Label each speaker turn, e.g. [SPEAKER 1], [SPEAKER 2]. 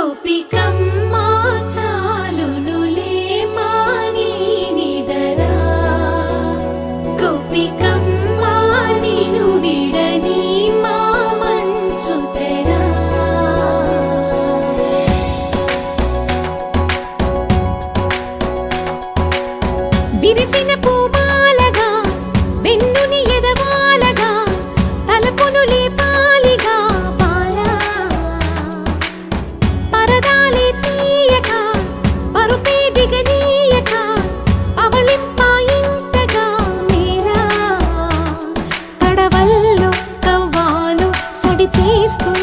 [SPEAKER 1] గోపికమ్మా చాలునులే మాని నిదరా? గోపికమ్మా నిను విడని మా విరిసిన పువ్వు taste.